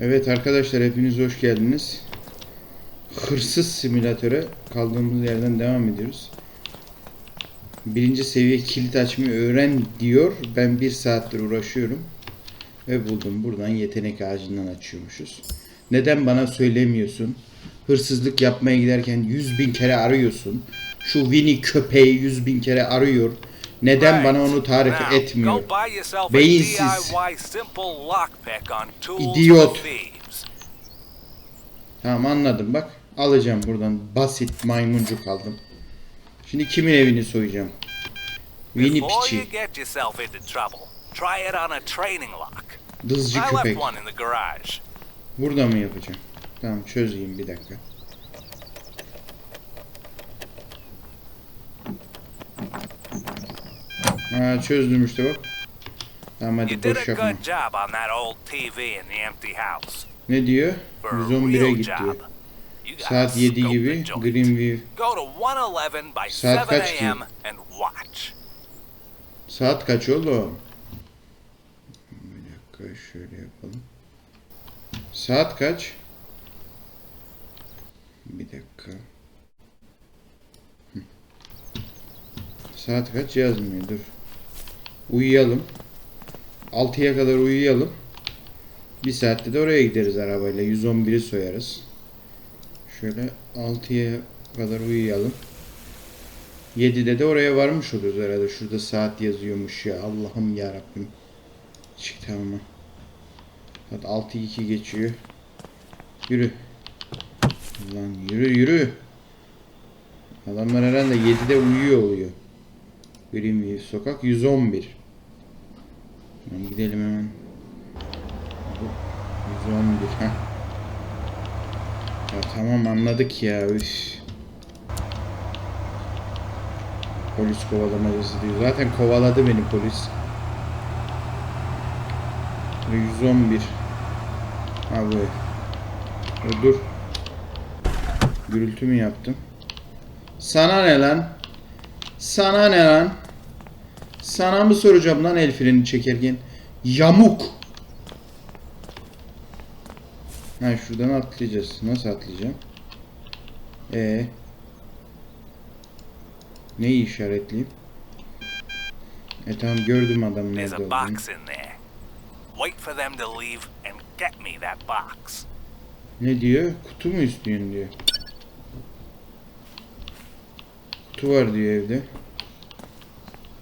Evet arkadaşlar hepiniz hoş geldiniz. Hırsız simülatöre kaldığımız yerden devam ediyoruz. Birinci seviye kilit açmayı öğren diyor. Ben bir saattir uğraşıyorum. Ve buldum. Buradan yetenek ağacından açıyormuşuz. Neden bana söylemiyorsun? Hırsızlık yapmaya giderken yüz bin kere arıyorsun. Şu Winnie köpeği yüz bin kere arıyor. Neden bana onu tarif etmiyor? Beyinsiz. İdiot. Tamam anladım bak. Alacağım buradan basit maymuncuk aldım. Şimdi kimin evini soyacağım? Winnie piçi. Dızcı köpek. Burada mı yapacağım? Tamam çözeyim bir dakika. Ha çözdüm işte bak. You hadi boş yapma. Ne diyor? For a 111'e real git job, diyor. you gotta Saat 7 scope gibi. Greenview. Go to 111 by Saat 7 kaç ki? Saat kaç oğlum? Bir dakika şöyle yapalım. Saat kaç? Bir dakika. Saat kaç yazmıyor dur. Uyuyalım. 6'ya kadar uyuyalım. Bir saatte de oraya gideriz arabayla. 111'i soyarız. Şöyle 6'ya kadar uyuyalım. 7'de de oraya varmış oluruz herhalde. Şurada saat yazıyormuş ya. Allah'ım ya Rabbim. Çık tamam. Saat 6.2 geçiyor. Yürü. Lan yürü yürü. Adamlar herhalde 7'de uyuyor oluyor. Greenview sokak 111. Tamam gidelim hemen. Bu 111 ha. Ya tamam anladık ya. Üf. Polis kovalamacası diyor. Zaten kovaladı beni polis. Ve 111. Ha bu ev. E, dur. Gürültü mü yaptım? Sana ne lan? Sana ne lan? Sana mı soracağım lan el freni çekerken? Yamuk. Ha şuradan atlayacağız. Nasıl atlayacağım? Ee. Neyi işaretleyeyim? E tamam gördüm adamın There's nerede a olduğunu. box in there. Wait for them to leave and get me that box. Ne diyor? Kutu mu istiyorsun diyor. Kutu var diyor evde.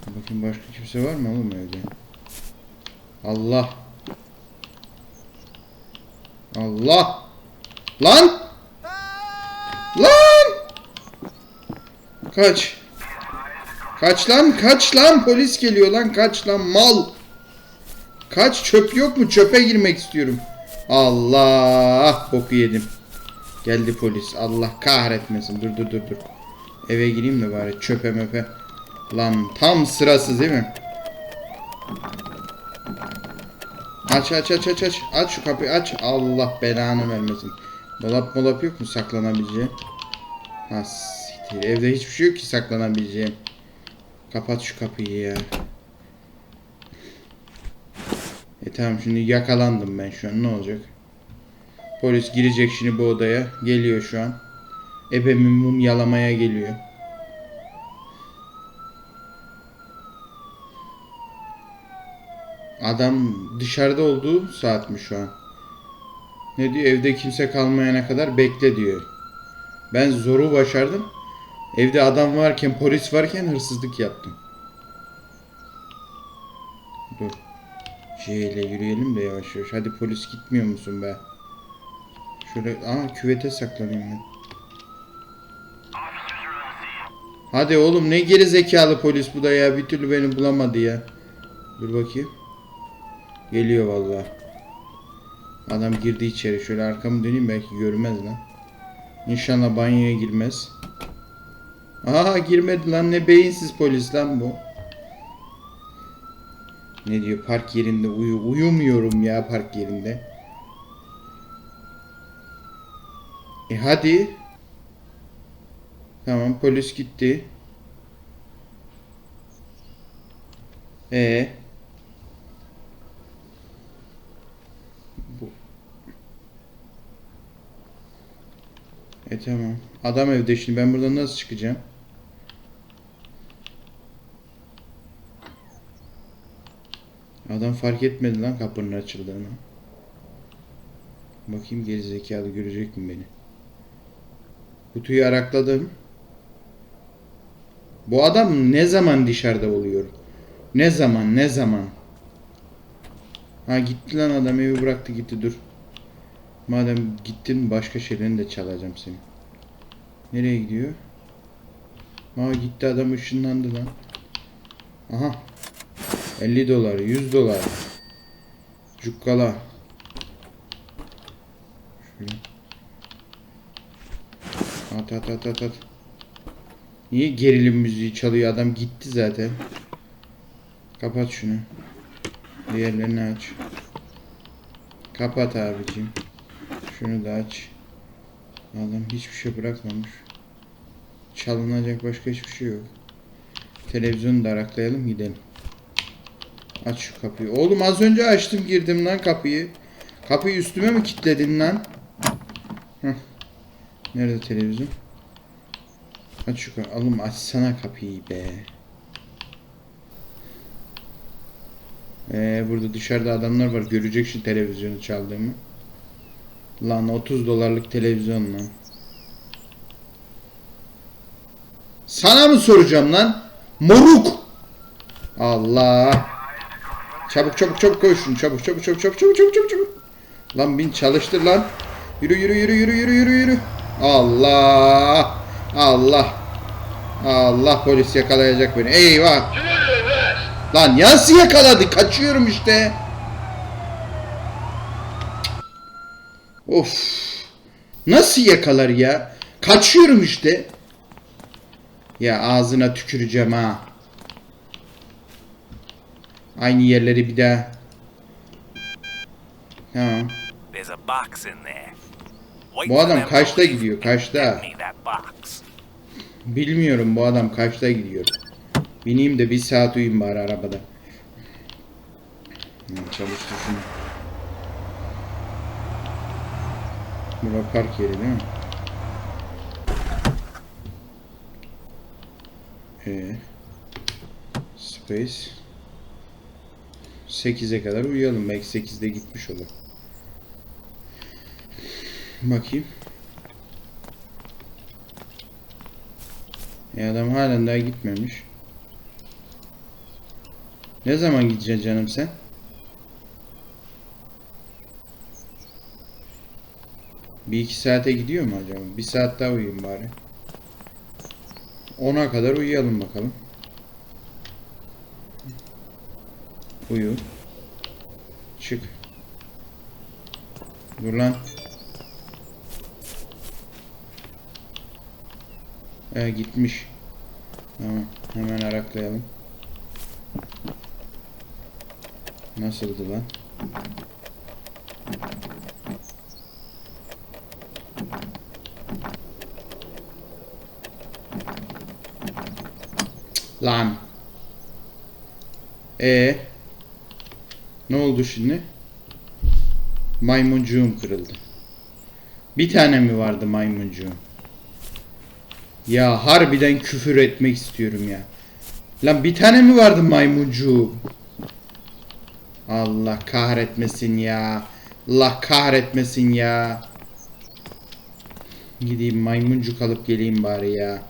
Bakın başka kimse var mı oğlum evde? Allah. Allah. Lan! Lan! Kaç. Kaç lan kaç lan polis geliyor lan kaç lan mal. Kaç çöp yok mu çöpe girmek istiyorum. Allah boku yedim. Geldi polis. Allah kahretmesin. Dur dur dur dur. Eve gireyim de bari çöpe möpe. Lan tam sırası değil mi? Aç aç aç aç aç. Aç şu kapıyı aç. Allah belanı vermesin. Dolap molap yok mu saklanabileceğim? Ha siktir. Evde hiçbir şey yok ki saklanabileceğim. Kapat şu kapıyı ya. E tamam şimdi yakalandım ben şu an ne olacak? Polis girecek şimdi bu odaya. Geliyor şu an. Ebemi mum yalamaya geliyor. Adam dışarıda olduğu saat mi şu an? Ne diyor? Evde kimse kalmayana kadar bekle diyor. Ben zoru başardım. Evde adam varken, polis varken hırsızlık yaptım. Dur. J yürüyelim de yavaş yavaş. Hadi polis gitmiyor musun be? Şöyle aa küvete saklanayım ben. Hadi oğlum ne geri zekalı polis bu da ya. Bir türlü beni bulamadı ya. Dur bakayım. Geliyor vallahi. Adam girdi içeri. Şöyle arkamı döneyim belki görmez lan. İnşallah banyoya girmez. Aha girmedi lan ne beyinsiz polis lan bu. Ne diyor park yerinde uyu uyumuyorum ya park yerinde. E hadi. Tamam polis gitti. E bu E tamam. Adam evde şimdi ben buradan nasıl çıkacağım? Adam fark etmedi lan kapının açıldığını. Bakayım geri zekalı görecek mi beni? Kutuyu arakladım. Bu adam ne zaman dışarıda oluyor? Ne zaman ne zaman? Ha gitti lan adam evi bıraktı gitti dur. Madem gittin başka şeylerini de çalacağım seni. Nereye gidiyor? Aa gitti adam ışınlandı lan. Aha. 50 dolar, 100 dolar. Cukkala. Şöyle. At at at at at. Niye gerilim müziği çalıyor? Adam gitti zaten. Kapat şunu. Diğerlerini aç. Kapat abicim. Şunu da aç. Adam hiçbir şey bırakmamış. Çalınacak başka hiçbir şey yok. Televizyonu da araklayalım gidelim. Aç şu kapıyı. Oğlum az önce açtım girdim lan kapıyı. Kapıyı üstüme mi kilitledin lan? Heh. Nerede televizyon? Aç şu kapıyı. Oğlum açsana kapıyı be. Ee, burada dışarıda adamlar var. Görecek şu televizyonu çaldığımı. Lan 30 dolarlık televizyon lan. Sana mı soracağım lan? Moruk! Allah! Çabuk çabuk çabuk koy şunu çabuk çabuk çabuk çabuk çabuk çabuk çabuk çabuk. Lan bin çalıştır lan. Yürü yürü yürü yürü yürü yürü yürü. Allah! Allah! Allah polis yakalayacak beni. Eyvah! Lan nasıl yakaladı? Kaçıyorum işte. Of. Nasıl yakalar ya? Kaçıyorum işte. Ya ağzına tüküreceğim ha. Aynı yerleri bir daha. Tamam. Bu adam kaçta gidiyor? Kaçta? Bilmiyorum bu adam kaçta gidiyor. Bineyim de bir saat uyuyayım bari arabada. Hı, Çalıştır şunu. Bura park yeri değil mi? Ee, space 8'e kadar uyuyalım. Belki 8'de gitmiş olur. Bakayım. E adam halen daha gitmemiş. Ne zaman gideceksin canım sen? Bir iki saate gidiyor mu acaba? Bir saat daha uyuyayım bari. 10'a kadar uyuyalım bakalım. Uyu. Çık. Dur lan. Ee, gitmiş. Tamam. Hemen araklayalım. Nasıldı lan? Lan. E Ne oldu şimdi? Maymuncuğum kırıldı. Bir tane mi vardı maymuncuğum? Ya harbiden küfür etmek istiyorum ya. Lan bir tane mi vardı maymuncuğum? Allah kahretmesin ya. Allah kahretmesin ya. Gideyim maymuncuk alıp geleyim bari ya.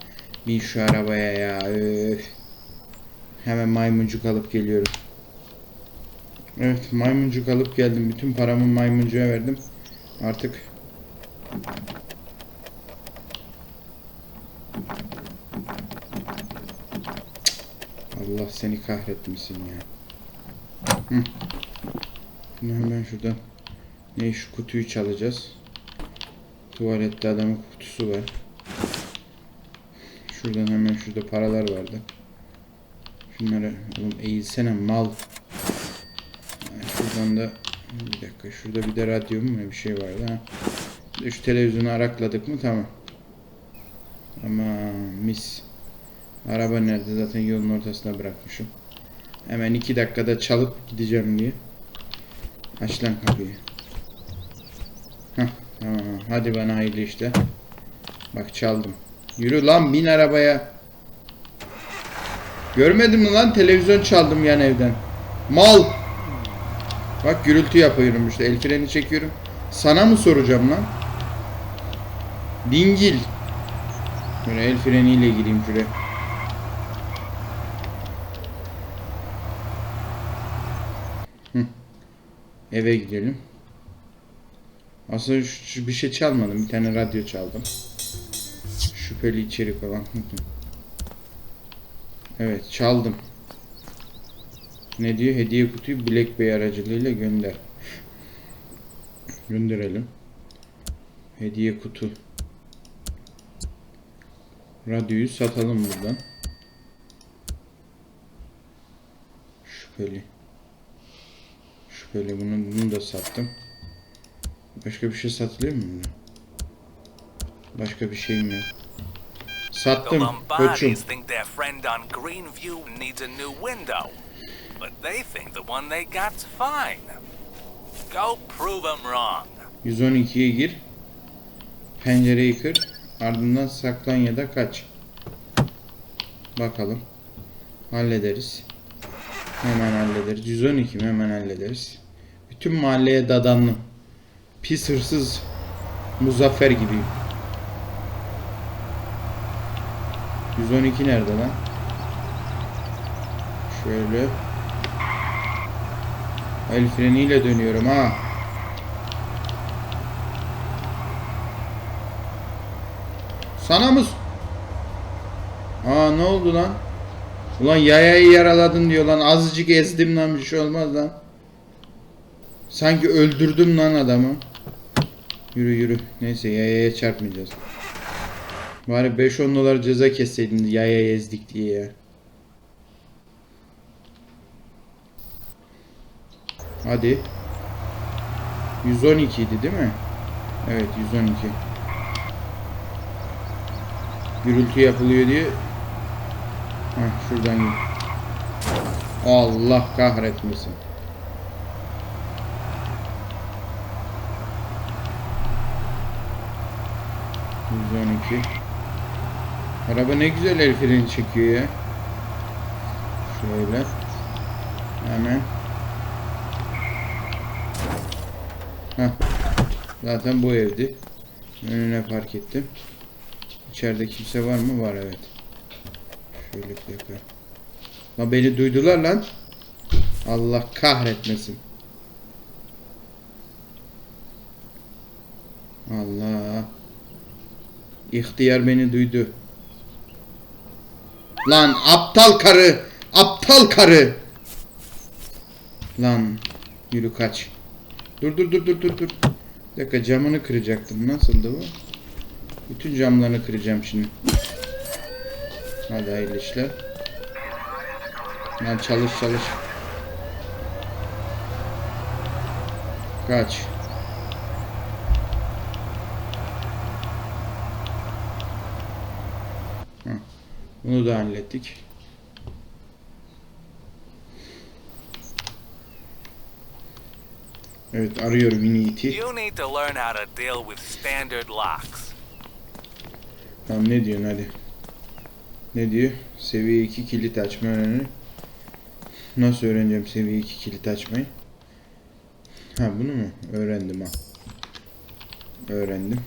Bin şu arabaya ya. Öf. Hemen maymuncuk alıp geliyorum. Evet maymuncuk alıp geldim. Bütün paramı maymuncuğa verdim. Artık Allah seni kahretmesin ya. Hı. Hemen şuradan. Ne şu kutuyu çalacağız. Tuvalette adamın kutusu var. Şuradan hemen şurada paralar vardı. Şunları oğlum eğilsene mal. Şuradan da bir dakika şurada bir de radyo mu bir şey vardı ha. Şu televizyonu arakladık mı tamam. Ama mis. Araba nerede zaten yolun ortasına bırakmışım. Hemen iki dakikada çalıp gideceğim diye. Aç lan kapıyı. Hah tamam hadi bana hayırlı işte. Bak çaldım. Yürü lan bin arabaya. Görmedin mi lan televizyon çaldım yan evden. Mal. Bak gürültü yapıyorum işte el freni çekiyorum. Sana mı soracağım lan? Dingil. Böyle el freniyle gireyim şuraya. Eve gidelim. Aslında şu- şu bir şey çalmadım. Bir tane radyo çaldım. Şüpheli içerik olan. Evet çaldım. Ne diyor? Hediye kutuyu Black Bey aracılığıyla gönder. Gönderelim. Hediye kutu. Radyoyu satalım buradan. Şüpheli. Şüpheli bunu, bunu da sattım. Başka bir şey satılıyor mu? Başka bir şeyim yok. The Sattım. Koçum. Lombardis think their friend on Greenview needs a new window, but they think the one they got's fine. Go prove them wrong. 112'ye gir. Pencereyi kır. Ardından saklan ya da kaç. Bakalım. Hallederiz. Hemen hallederiz. 112 mi? Hemen hallederiz. Bütün mahalleye dadandım. Pis hırsız Muzaffer gibiyim. 112 nerede lan? Şöyle. El freniyle dönüyorum ha. Sana mı? Aa ne oldu lan? Ulan yayayı yaraladın diyor lan. Azıcık ezdim lan bir şey olmaz lan. Sanki öldürdüm lan adamı. Yürü yürü. Neyse yayaya çarpmayacağız. Bari 5-10 dolar ceza kesseydin yaya ezdik diye ya. Hadi. 112 idi değil mi? Evet 112. Gürültü yapılıyor diye. Heh, şuradan gir. Allah kahretmesin. ...112. Araba ne güzel el freni çekiyor ya. Şöyle. Hemen. Heh. Zaten bu evdi. Önüne park ettim. İçeride kimse var mı? Var evet. Şöyle plaka. Lan beni duydular lan. Allah kahretmesin. Allah. İhtiyar beni duydu. Lan aptal karı. Aptal karı. Lan yürü kaç. Dur dur dur dur dur dur. Bir dakika camını kıracaktım. Nasıldı bu? Bütün camlarını kıracağım şimdi. Hadi hayırlı işler. Lan çalış çalış. Kaç. Heh, Bunu da hallettik. Evet arıyorum Winnie You need to learn how to deal with standard locks. Tamam ne diyorsun hadi. Ne diyor? Seviye 2 kilit açma öğrenir. Nasıl öğreneceğim seviye 2 kilit açmayı? Ha bunu mu? Öğrendim ha. Öğrendim.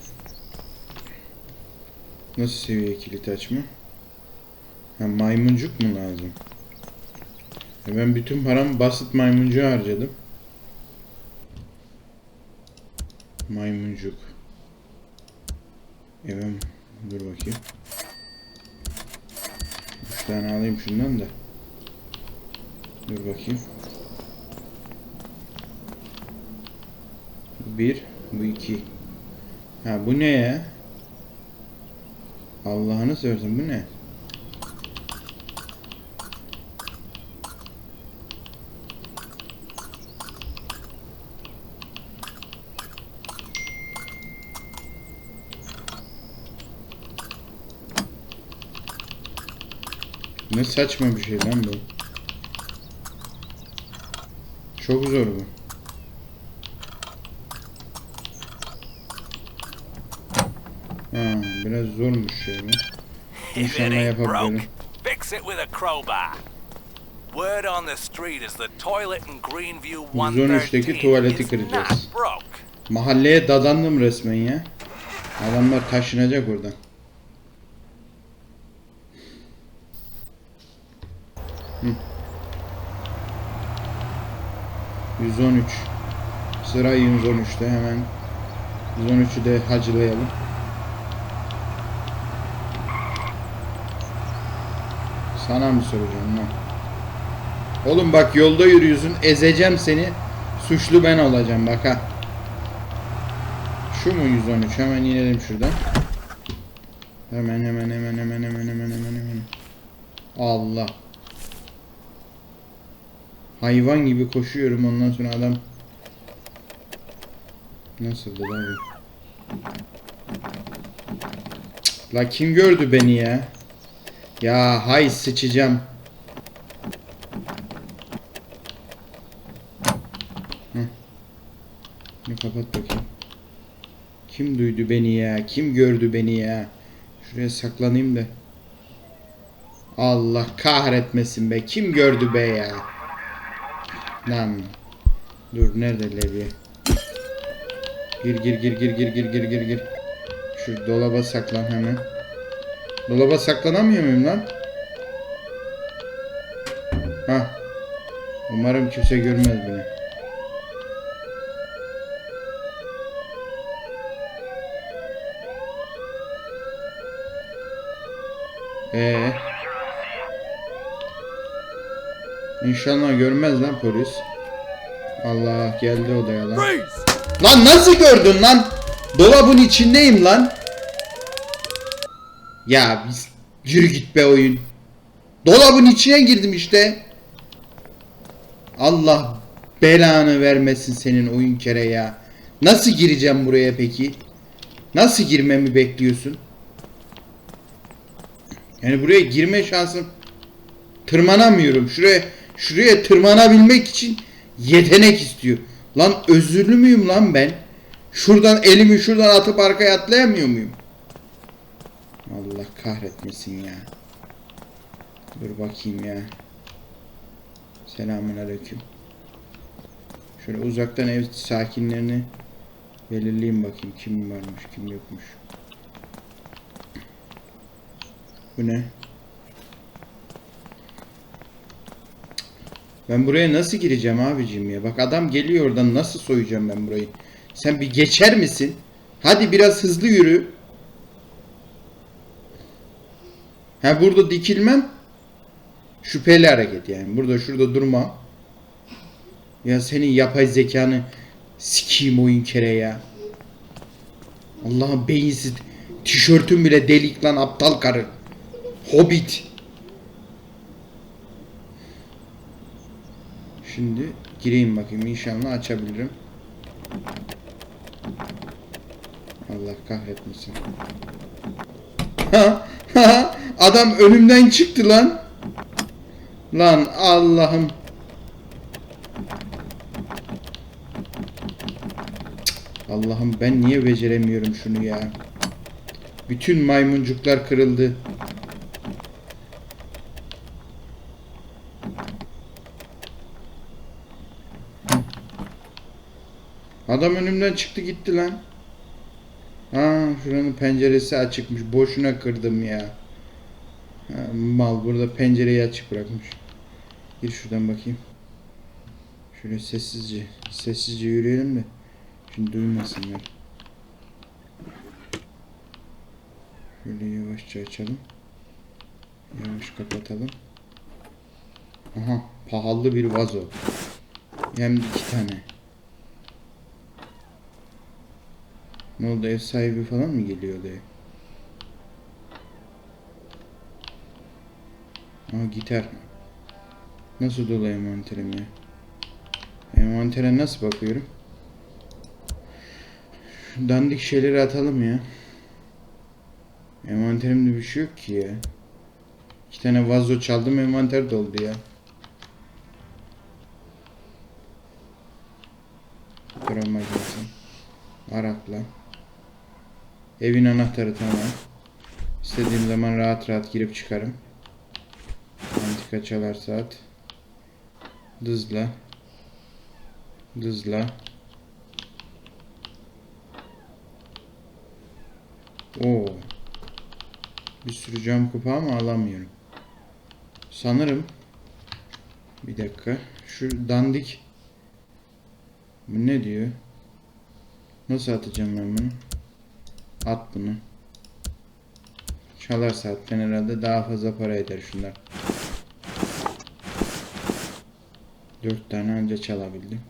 Nasıl seviye kilit açma? Ha maymuncuk mu lazım? E ben bütün paramı basit maymuncuğa harcadım. Maymuncuk. E ben dur bakayım. Üç tane alayım şundan da. Dur bakayım. Bir, bu iki. Ha bu ne ya? Allah'ını seversen bu ne? Ne saçma bir şey lan bu. Çok zor bu. Ha, Biraz zormuş ya bu. If it İnşallah yapabilirim. fix it with a crowbar. Word on the street is the toilet in Greenview 113'teki 113 tuvaleti kıracağız. Mahalleye dadandım resmen ya. Adamlar taşınacak oradan. 113. Sıra 113'te hemen. 113'ü de hacılayalım. Sana mı soracağım lan? Oğlum bak yolda yürüyorsun ezeceğim seni. Suçlu ben olacağım bak ha. Şu mu 113? Hemen inelim şuradan. Hemen hemen hemen hemen hemen hemen hemen hemen. Allah. Hayvan gibi koşuyorum ondan sonra adam Nasıldı lan bu? La kim gördü beni ya? Ya hay sıçacağım. Bunu kapat bakayım. Kim duydu beni ya? Kim gördü beni ya? Şuraya saklanayım da. Allah kahretmesin be. Kim gördü be ya? Lan. Dur nerede Levi? Gir gir gir gir gir gir gir gir gir. Şu dolaba saklan hemen. Dolaba saklanamıyor muyum lan? Ha. Umarım kimse görmez beni. Ee. İnşallah görmez lan polis. Allah geldi odaya lan. Lan nasıl gördün lan? Dolabın içindeyim lan. Ya biz yürü git be oyun. Dolabın içine girdim işte. Allah belanı vermesin senin oyun kere ya. Nasıl gireceğim buraya peki? Nasıl girmemi bekliyorsun? Yani buraya girme şansım tırmanamıyorum. Şuraya şuraya tırmanabilmek için yetenek istiyor. Lan özürlü müyüm lan ben? Şuradan elimi şuradan atıp arkaya atlayamıyor muyum? Allah kahretmesin ya. Dur bakayım ya. Selamun aleyküm. Şöyle uzaktan ev sakinlerini belirleyeyim bakayım kim varmış kim yokmuş. Bu ne? Ben buraya nasıl gireceğim abicim ya? Bak adam geliyor oradan nasıl soyacağım ben burayı? Sen bir geçer misin? Hadi biraz hızlı yürü. Ha burada dikilmem. Şüpheli hareket yani. Burada şurada durma. Ya senin yapay zekanı sikeyim oyun kere ya. Allah'ın beyinsiz tişörtün bile delik lan aptal karı. Hobbit. Şimdi gireyim bakayım inşallah açabilirim. Allah kahretmesin. Adam önümden çıktı lan. Lan Allah'ım. Allah'ım ben niye beceremiyorum şunu ya. Bütün maymuncuklar kırıldı. Adam önümden çıktı gitti lan. Ha şuranın penceresi açıkmış. Boşuna kırdım ya. Ha, mal burada pencereyi açık bırakmış. Gir şuradan bakayım. Şöyle sessizce, sessizce yürüyelim de. Şimdi duymasınlar. Şöyle yavaşça açalım. Yavaş kapatalım. Aha pahalı bir vazo. Hem iki tane. Ne oldu ev sahibi falan mı geliyor odaya? Aa gitar. Nasıl dolu envanterim ya? Envantere nasıl bakıyorum? Şu dandik şeyleri atalım ya. Envanterimde bir şey yok ki ya. İki tane vazo çaldım envanter doldu ya. Drama gelsin. Arakla. Evin anahtarı tamam. İstediğim zaman rahat rahat girip çıkarım. Antika çalar saat. Dızla. Dızla. Oo. Bir sürü cam kupa ama alamıyorum. Sanırım. Bir dakika. Şu dandik. Bu ne diyor? Nasıl atacağım ben bunu? At bunu. Çalar saatten herhalde daha fazla para eder şunlar. Dört tane anca çalabildim.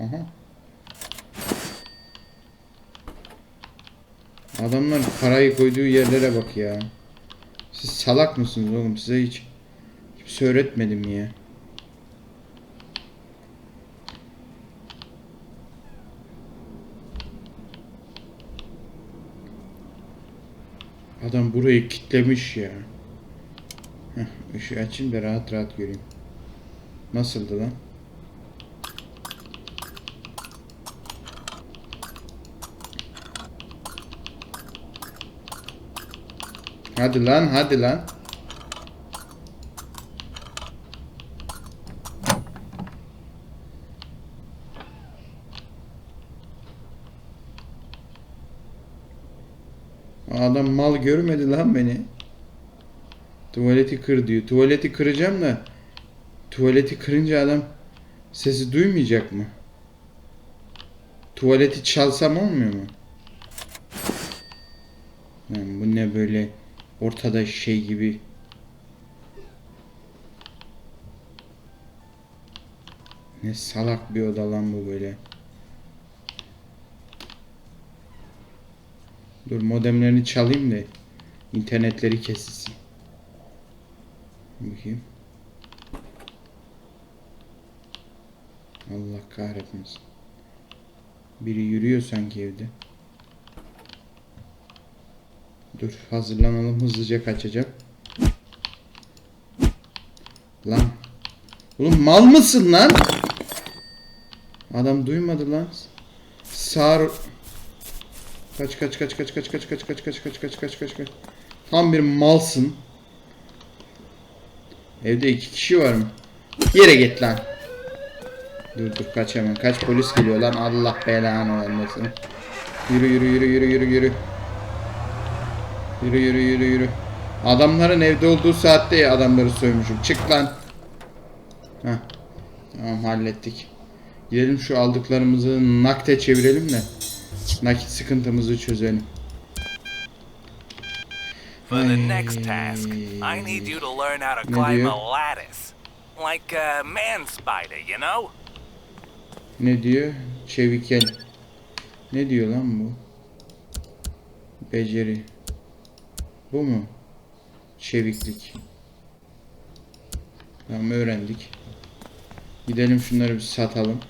Aha. Adamlar parayı koyduğu yerlere bak ya. Siz salak mısınız oğlum? Size hiç kimse öğretmedim ya? Adam burayı kitlemiş ya. Heh, ışığı açayım da rahat rahat göreyim. Nasıldı lan? Hadi lan hadi lan. Adam mal görmedi lan beni. Tuvaleti kır diyor. Tuvaleti kıracağım da tuvaleti kırınca adam sesi duymayacak mı? Tuvaleti çalsam olmuyor mu? Lan bu ne böyle ortada şey gibi. Ne salak bir oda lan bu böyle. Dur modemlerini çalayım da internetleri kesilsin. Bakayım. Allah kahretmesin. Biri yürüyor sanki evde. Dur hazırlanalım hızlıca kaçacak. Lan. Oğlum mal mısın lan? Adam duymadı lan. Sağır. Kaç kaç kaç kaç kaç kaç kaç kaç kaç kaç kaç kaç kaç kaç. Tam bir malsın. Evde iki kişi var mı? Yere git lan. Dur dur kaç hemen. Kaç polis geliyor lan Allah belanı vermesin. Yürü yürü yürü yürü yürü yürü. Yürü yürü yürü yürü. Adamların evde olduğu saatte adamları soymuşum. Çık lan. Heh. Tamam hallettik. Gidelim şu aldıklarımızı nakde çevirelim de nakit sıkıntımızı çözelim. For the next task, I need you to learn how to climb a lattice. Like a man spider, you know? Ne diyor? Çevikel. Ne diyor lan bu? Beceri. Bu mu? Çeviklik. Tamam öğrendik. Gidelim şunları bir satalım.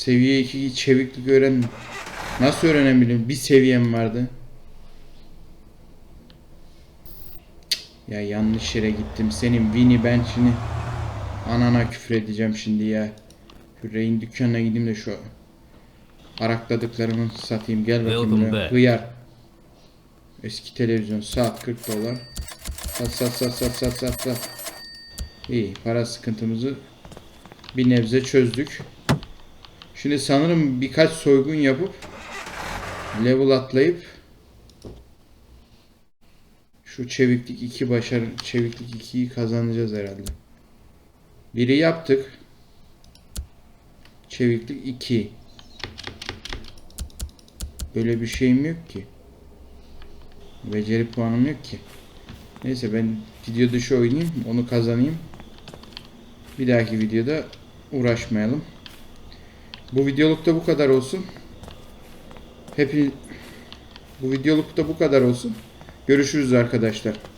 Seviye 2 çeviklik öğren. Nasıl öğrenebilirim? Bir seviyem vardı. Cık, Ya yanlış yere gittim. Senin Winnie ben şimdi anana küfür edeceğim şimdi ya. Şu Rey'in dükkanına gideyim de şu arakladıklarımı satayım. Gel bakayım buraya. Hıyar. Eski televizyon saat 40 dolar. Sat sat sat sat sat sat sat. İyi para sıkıntımızı bir nebze çözdük. Şimdi sanırım birkaç soygun yapıp level atlayıp şu çeviklik 2 başarı çeviklik 2'yi kazanacağız herhalde. Biri yaptık. Çeviklik 2. Böyle bir şeyim yok ki. Beceri puanım yok ki. Neyse ben video dışı oynayayım. Onu kazanayım. Bir dahaki videoda uğraşmayalım. Bu videolukta bu kadar olsun. Hepi bu videolukta bu kadar olsun. Görüşürüz arkadaşlar.